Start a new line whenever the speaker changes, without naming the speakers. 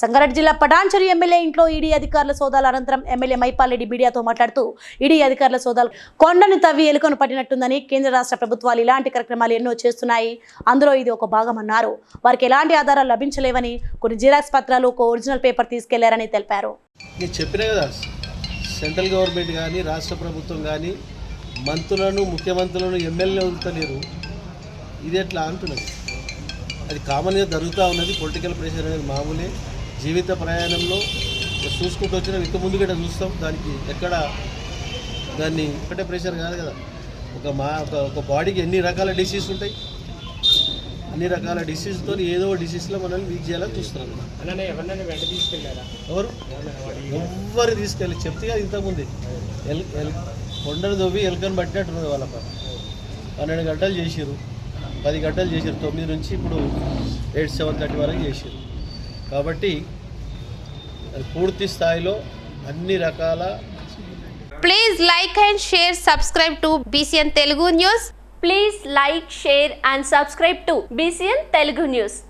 సంగారెడ్డి జిల్లా పటాన్చెరు ఎమ్మెల్యే ఇంట్లో ఈడీ అధికారుల సోదాల అనంతరం ఎమ్మెల్యే మైపాల్రెడ్డి మీడియాతో మాట్లాడుతూ ఈడీ అధికారుల సోదాలు కొండను తవ్వి ఎలుకను పట్టినట్టుందని కేంద్ర రాష్ట్ర ప్రభుత్వాలు ఇలాంటి కార్యక్రమాలు ఎన్నో చేస్తున్నాయి. అందులో ఇది ఒక భాగమన్నారు వారికి ఎలాంటి ఆధారాలు లభించలేవని కొన్ని జిరాక్స్ పత్రాలు ఒక ఒరిజినల్ పేపర్ తీసుకెళ్ళారని తెలిపారు.
కదా సెంట్రల్ గవర్నమెంట్ కానీ రాష్ట్ర ప్రభుత్వం కానీ మంత్రులను ముఖ్యమంత్రులను ఎమ్మెల్యే వదులుతలేరు. ఇది ఎట్లా అంటున్నది? అది కామన్గా జరుగుతూ ఉన్నది పొలిటికల్ ప్రెషర్ అనేది మామూలే. జీవిత ప్రయాణంలో చూసుకుంటూ వచ్చిన ఇంత ముందు కూడా చూస్తాం. దానికి ఎక్కడ దాన్ని ఒకటే ప్రెషర్ కాదు కదా. ఒక మా ఒక ఒక బాడీకి ఎన్ని రకాల డిసీజ్ ఉంటాయి? అన్ని రకాల డిసీజ్తో ఏదో డిసీజ్లో మనల్ని వీక్ చేయాలని చూస్తున్నాం
అన్న ఎవరినైనా వెంట తీసుకెళ్ళారా?
ఎవరు? ఎవ్వరు తీసుకెళ్ళి చెప్తే కదా ఇంతకుముందు ఎల్ ఎల్ కొండను దొవ్వి ఎలుకను పట్టినట్టున్నది వాళ్ళ పని పన్నెండు గంటలు చేసిరు పది గంటలు చేసిరు తొమ్మిది నుంచి ఇప్పుడు ఎయిట్ సెవెన్ థర్టీ వరకు చేసిరు కాబట్టి పూర్తి స్థాయిలో అన్ని రకాల
please like and share subscribe to BCN Telugu news
please like share and subscribe to BCN Telugu news